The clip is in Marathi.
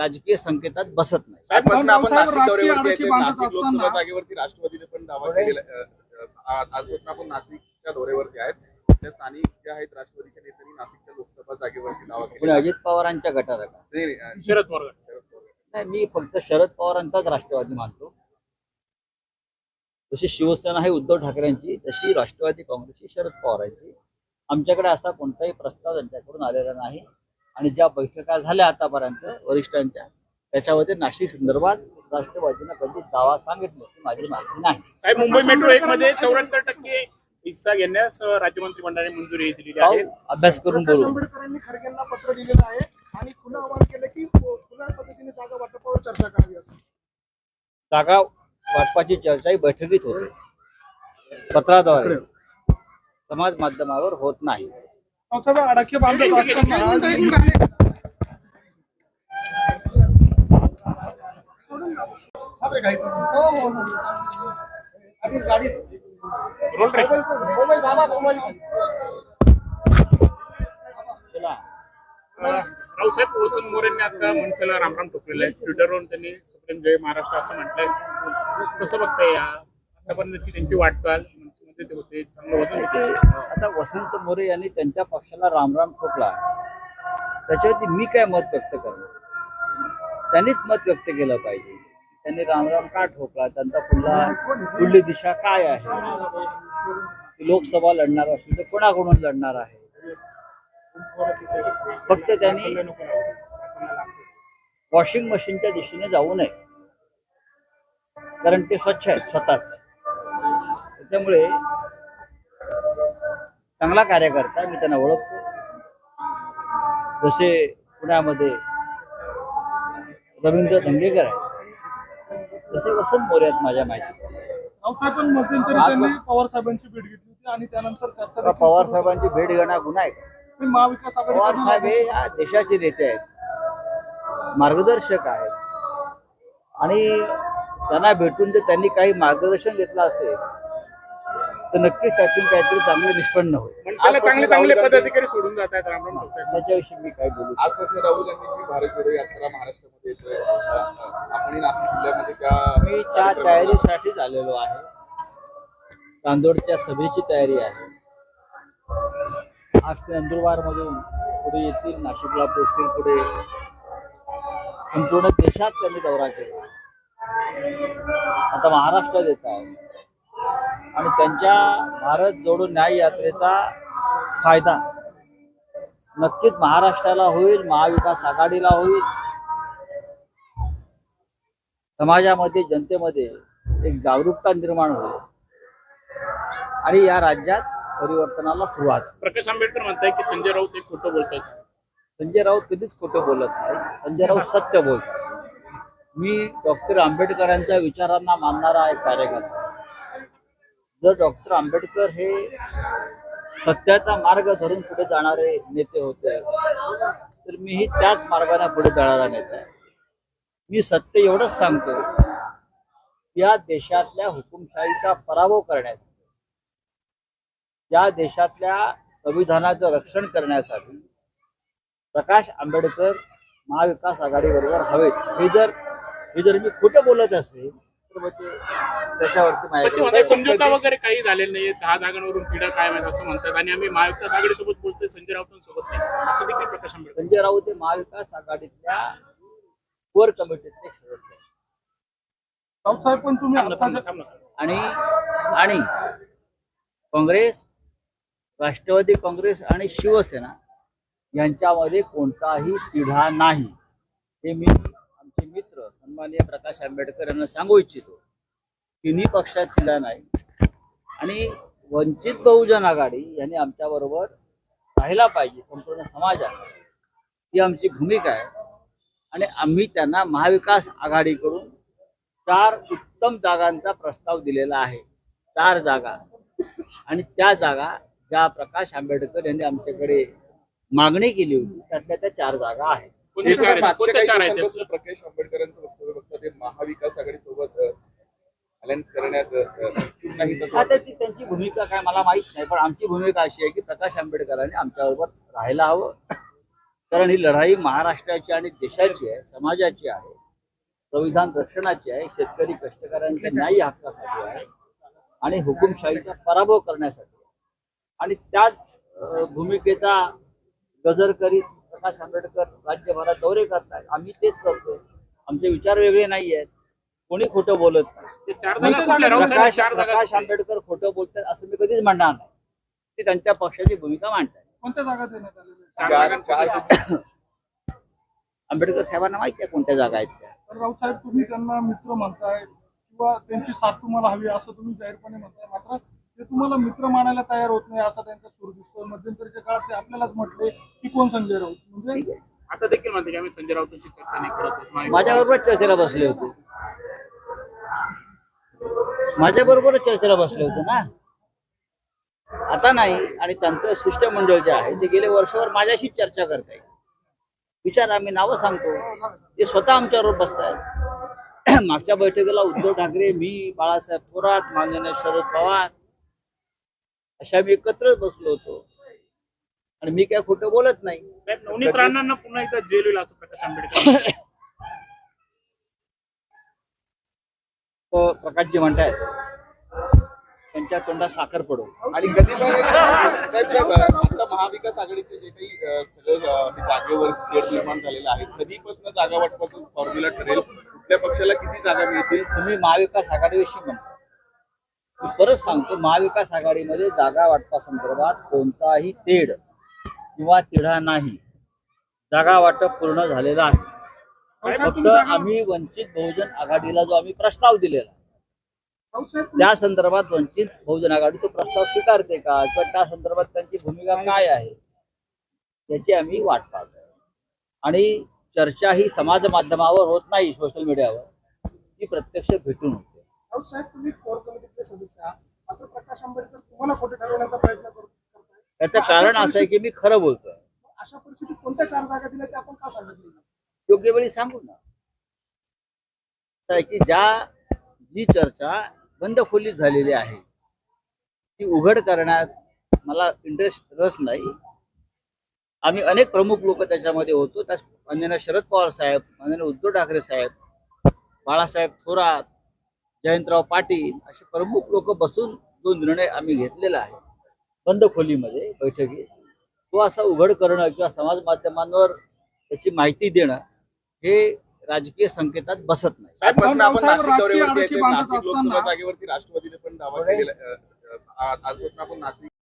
राजकीय संकेतात बसत नाही आजपासून आपण साहेब, नाशिक राजकीय दौऱ्यावरती आडकी आहे. बांधत नाशिक लोकसभा असताना- जागेवरती राष्ट्रवादीने पण दावा. केलेला आहे. अ, आजपासून आपण नाशिकच्या दौऱ्यावरती आहेत त्या स्थानिक जे आहेत राष्ट्रवादीच्या नेत्यांनी नाशिकच्या लोकसभा जागेवरती दावा पुढे केला अजित पवारांच्या गटात का नाही, नाही, अ, शरद पवार गट. शरद पवार. नाही मी फक्त शरद पवारांचाच राष्ट्रवादी मानतो जशी शिवसेना आहे उद्धव ठाकरेंची तशी राष्ट्रवादी काँग्रेसची शरद पवारांची आमच्याकडे असा कोणताही प्रस्ताव त्यांच्याकडून आलेला नाही आणि ज्या बैठका झाल्या आतापर्यंत वरिष्ठांच्या त्याच्यामध्ये नाशिक संदर्भात राष्ट्रवादीनं कधी दावा सांगितलं की माझी माहिती नाही. साहेब मुंबई मेट्रो एक मध्ये चौऱ्याहत्तर टक्के हिस्सा घेण्यास राज्य मंत्रिमंडळाने मंजुरी दिलेली आहे. अभ्यास करून बोलू. आंबेडकरांनी खडगेंना पत्र दिलेलं आहे आणि खुलं आवाहन केलं की खुल्या पद्धतीने जागा वाटपावर चर्चा करावी असं. जागा वाटपाची चर्चा ही बैठकीत होते. पत्राद्वारे. समाज माध्यमावर होत नाही. साहेब अडखे बांधत असताना रोल रे. चला. अ, रावसाहेब मोरेंनी आता मनसेला रामराम ठोकलेला आहे ट्विटरवरून त्यांनी सुप्रीम जय महाराष्ट्र असं म्हटलंय. कसं बघताय या? आतापर्यंतची त्यांची वाटचाल? नेते होते चांगलं होते. आता वसंत मोरे यांनी त्यांच्या पक्षाला रामराम ठोकला. त्याच्यावरती मी काय मत व्यक्त करणार? त्यांनीच मत व्यक्त केलं पाहिजे. त्यांनी रामराम का ठोकला? त्यांचा पुढला पुढली दिशा काय आहे? लोकसभा लढणार असेल तर कोणाकडून लढणार आहे? फक्त त्यांनी वॉशिंग मशीनच्या दिशेने जाऊ नये. कारण ते स्वच्छ आहेत स्वतःच. त्याच्यामुळे चांगला कार्यकर्ता मी त्यांना ओळखतो. जसे पुण्यामध्ये रवींद्र धंगेकर आहे तसे वसंत मोरे आहेत माझ्या माहिती. पवार साहेबांची भेट घेतली होती आणि त्यानंतर पवार साहेबांची भेट घेणं गुन्हा आहे. महाविकास पवार साहेब हे या देशाचे नेते आहेत. मार्गदर्शक आहेत. आणि त्यांना भेटून जर त्यांनी काही मार्गदर्शन घेतलं असेल तर नक्कीच त्यातून काहीतरी चांगलं निष्पन्न होईल. मनसेला चांगले राहुल चांगले गांधी- पदाधिकारी सोडून जात आहेत रामराम त्याच्याविषयी मी काय बोलू? आजपासून राहुल गांधींची भारत जोडो यात्रा महाराष्ट्रामध्ये येतोय आपणही नाशिक जिल्ह्यामध्ये त्या मी त्या तयारीसाठीच आलेलो आहे. तांदोडच्या सभेची तयारी आहे. आज ते नंदुरबार मधून पुढे येतील नाशिकला पोचतील पुढे. संपूर्ण देशात त्यांनी दौरा केला. आता महाराष्ट्रात येत आहे. आणि त्यांच्या भारत जोडो न्याय यात्रेचा फायदा. नक्कीच महाराष्ट्राला होईल महाविकास आघाडीला होईल. समाजामध्ये जनतेमध्ये एक जागरूकता निर्माण होईल. आणि या राज्यात परिवर्तनाला सुरुवात. प्रकाश आंबेडकर म्हणताय की संजय राऊत हे खोटं बोलतात. संजय राऊत कधीच खोटं बोलत नाही. संजय राऊत सत्य बोलतात. मी डॉक्टर आंबेडकरांच्या विचारांना मानणारा एक कार्यकर्ता. जर डॉक्टर आंबेडकर हे सत्याचा मार्ग धरून पुढे जाणारे नेते होते तर मीही त्याच मार्गाने पुढे जाणारा नेता आहे. मी सत्य एवढंच सांगतो या देशातल्या हुकुमशाहीचा पराभव करण्यात या देशातल्या संविधानाचं रक्षण करण्यासाठी प्रकाश आंबेडकर महाविकास आघाडीबरोबर हवेत. हे जर हे जर मी खोटं बोलत असेल त्याच्यावरती पण ते म्हणतात माझ्या समझोता वगैरे काही झालेलं नाही दहा जागांवरून पिढा कायम आहेत असं म्हणतात. आणि आम्ही महाविकास आघाडीसोबत बोलतोय संजय राऊतांसोबत नाही. असं देखील प्रकाश आंबेडकर संजय राऊत हे महाविकास आघाडीतल्या कोर कमिटीतले सदस्य पण तुम्ही. आणि आणि काँग्रेस राष्ट्रवादी काँग्रेस आणि शिवसेना यांच्यामध्ये कोणताही तिढा नाही. हे मी मित्र सन्माननीय प्रकाश आंबेडकर यांना सांगू इच्छितो तिन्ही पक्षात तिढा नाही. आणि वंचित बहुजन आघाडी यांनी आमच्याबरोबर राहिला पाहिजे संपूर्ण समाजात. ही आमची भूमिका आहे. आणि आम्ही त्यांना महाविकास आघाडीकडून चार उत्तम जागांचा प्रस्ताव दिलेला आहे. चार जागा. आणि त्या जागा ज्या प्रकाश आंबेडकर यांनी आमच्याकडे मागणी केली होती त्यातल्या त्या चार जागा आहेत. प्रकाश आंबेडकरांचं महाविकास आघाडीसोबत अलायन्स करण्यात आता ती त्यांची भूमिका काय मला माहीत नाही पण आमची भूमिका अशी आहे की प्रकाश आंबेडकरांनी आमच्याबरोबर राहायला हवं. कारण ही लढाई महाराष्ट्राची आणि देशाची आहे समाजाची आहे संविधान रक्षणाची आहे शेतकरी कष्टकऱ्यांच्या न्याय्य हक्कासाठी आहे आणि हुकुमशाहीचा पराभव करण्यासाठी. आणि त्याच भूमिकेचा गजर करीत प्रकाश आंबेडकर राज्यभरात दौरे करतात आम्ही तेच करतोय. आमचे विचार वेगळे नाही आहेत कोणी खोटं बोलत नाही. ते चार जागा कुठल्या? राऊत साहेब प्रकाश चार जागा प्रकाश कुठल्या? आंबेडकर खोटं बोलतात असं मी कधीच म्हणणार नाही. ते त्यांच्या पक्षाची भूमिका मांडतात. कोणत्या जागा देण्यात आलेल्या चार जागा चार- कुठल्या? आंबेडकर साहेबांना माहिती आहे कोणत्या जागा आहेत त्या. तर राऊसाहेब तुम्ही त्यांना मित्र म्हणताय किंवा त्यांची साथ तुम्हाला हवी असं तुम्ही जाहीरपणे म्हणताय. मात्र ते तुम्हाला मित्र मानायला तयार होत नाही असा त्यांचा सूर दिसतो मध्यंतरीच्या काळात ते आपल्यालाच म्हटले की कोण संजय राऊत? म्हणजे आता देखील म्हणते की आम्ही संजय राऊतांची चर्चा नाही करत माझ्याबरोबरच चर्चेला बसले होते. माझ्या बरोबरच चर्चेला बसले होते ना. आता नाही आणि त्यांचं शिष्टमंडळ जे आहे ते गेले वर्षभर माझ्याशीच चर्चा करताय विचार आम्ही नावं सांगतो. ते स्वतः आमच्याबरोबर बसतायत. मागच्या बैठकीला उद्धव ठाकरे मी बाळासाहेब थोरात माननीय शरद पवार अशा मी एकत्रच बसलो होतो. आणि मी काय खोटं बोलत नाही. साहेब नवनीत राणांना पुन्हा एकदा जेल होईल असं प्रकाश आंबेडकर प्रकाशजी म्हणतायत त्यांच्या तोंडात साखर पडो. आणि कधीपण साहेब साहेब. आता महाविकास आघाडीचे जे काही सगळं हे जागेवर तेढ निर्माण झालेलं आहे कधीपासून जागा वाटपासून फॉर्म्युला ठरेल? कुठल्या पक्षाला किती जागा मिळतील? तुम्ही महाविकास आघाडीविषयी म्हणता मी परत सांगतो महाविकास आघाडीमध्ये जागा वाटपा संदर्भात कोणताही तेढ किंवा तिढा नाही. जागा वाटप पूर्ण झालेलं आहे. फक्त आम्ही वंचित बहुजन आघाडीला जो आम्ही प्रस्ताव दिलेला त्या संदर्भात वंचित बहुजन आघाडी तो प्रस्ताव स्वीकारते का? किंवा त्या संदर्भात त्यांची भूमिका काय आहे? याची आम्ही वाट पाहतोय आणि चर्चा ही समाज माध्यमावर होत नाही सोशल मीडियावर. ती प्रत्यक्ष भेटून होते. तुम्ही कोर कमिटीचे सदस्य आहात. मात्र प्रकाश आंबेडकर तुम्हाला खोटे ठरवण्याचा प्रयत्न करत. त्याचं कारण असं आहे की मी खरं बोलतोय. अशा परिस्थितीत कोणत्या चार जागा दिल्या ते आपण का सांगितलं? योग्य वेळी सांगू ना. की ज्या जी चर्चा बंद खोलीत झालेली आहे ती उघड करण्यात मला इंटरेस्ट रस नाही. आम्ही अनेक प्रमुख लोक त्याच्यामध्ये होतो. त्यास माननीय शरद पवार साहेब माननीय उद्धव ठाकरे साहेब बाळासाहेब थोरात जयंतराव पाटील असे प्रमुख लोक बसून जो निर्णय आम्ही घेतलेला आहे बंद खोलीमध्ये बैठकीत तो असा उघड करणं किंवा समाज माध्यमांवर त्याची माहिती देणं हे राजकीय संकेतात बसत नाही. आपण नाशिक दौऱ्यावरती लोकसभा जागेवरती राष्ट्रवादीने पण दावा केलेला आहे. अ, अ, आजपासून आपण नाशिक